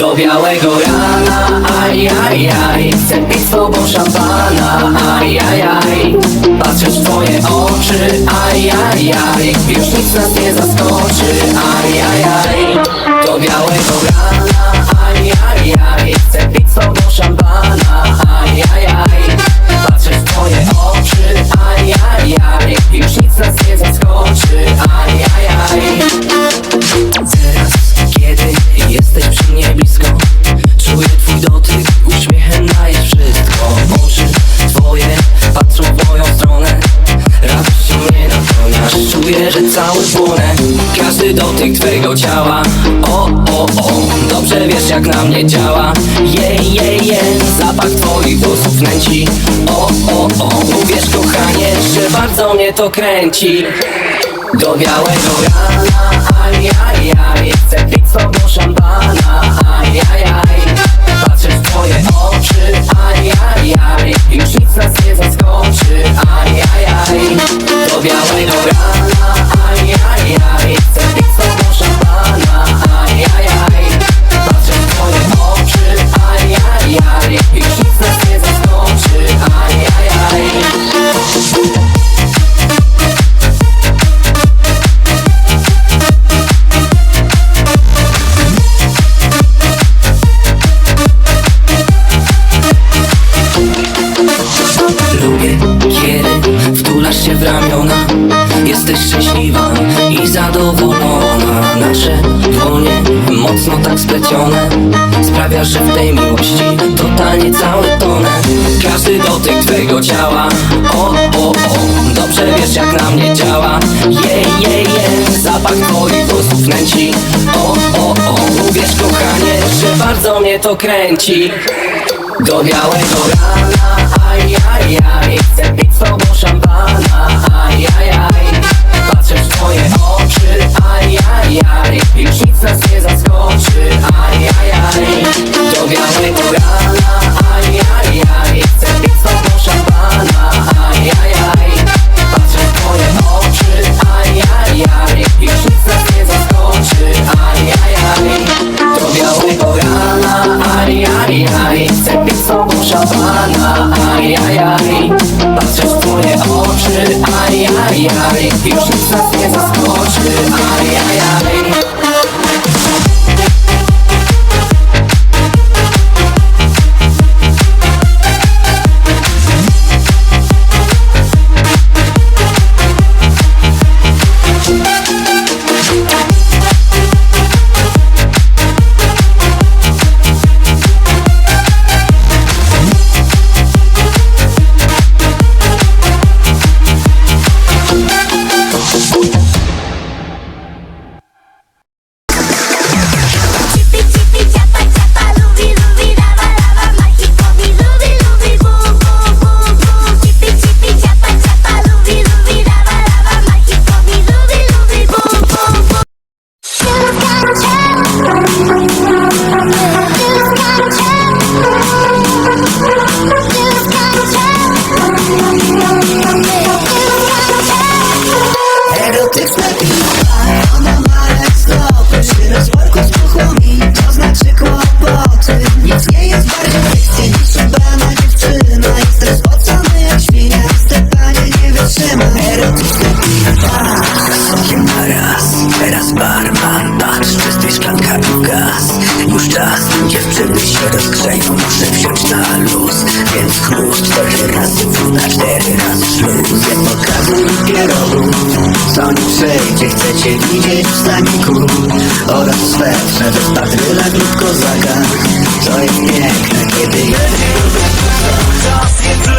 Do białego rana, aj, aj, aj. Chcę pić z tobą szampana, aj, aj, aj. Patrzę w twoje oczy, aj, aj, aj. Już nic nas nie zaskoczy, aj, aj, aj. Do białego rana, aj, aj, aj. Chcę pić z tobą szampana, aj, aj, aj Każdy dotyk twojego ciała. O, o, o Dobrze wiesz jak na mnie działa. Jej, jej, jej Zapach twoich włosów nęci. O, o, o Uwierz kochanie, że bardzo mnie to kręci. Do białego rana, aj, aj, aj Chcę pić z tobą szampana, aj, aj, aj Patrzę w twoje Nasze dłonie mocno tak splecione. Sprawia, że w tej miłości totalnie całe tonę. Każdy dotyk twego ciała. O, o, o, dobrze wiesz jak na mnie działa. Jej, jej, jej, zapach twoich włosów nęci. O, o, o, uwierz kochanie, że bardzo mnie to kręci. Do białego rana, aj, aj, aj aj, aj, aj Już nic nas nie zaskoczy, aj, Muszę wziąć na luz, więc chlust Cztery razy wód, cztery razy śluz. Nie pokazuj pierogów co nie przejdzie, chcecie widzieć w staniku. Oraz swetrze bez patryla lub kozaka To jest piękne, kiedy jedzie Czas jest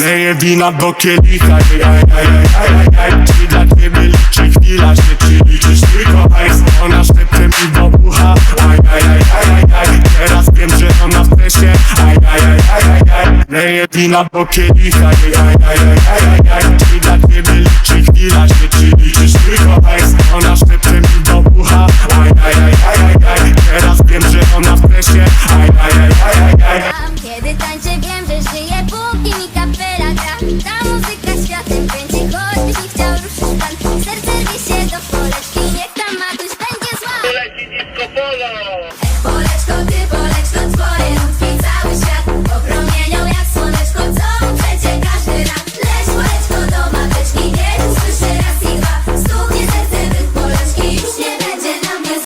Leję wina do kielicha ej, ej, ej, ej, ej, ej. Czy dla ciebie liczy chwila się Czy liczysz tylko hajs Ona szepcze mi do ucha Aj, aj, aj, aj, aj, aj. Teraz wiem, że ona w stresie Aj, aj, aj, aj, aj, aj. Leje wina do kielicha Jajajajajajaj Czy dla ciebie liczy chwila się Czy liczysz tylko hajs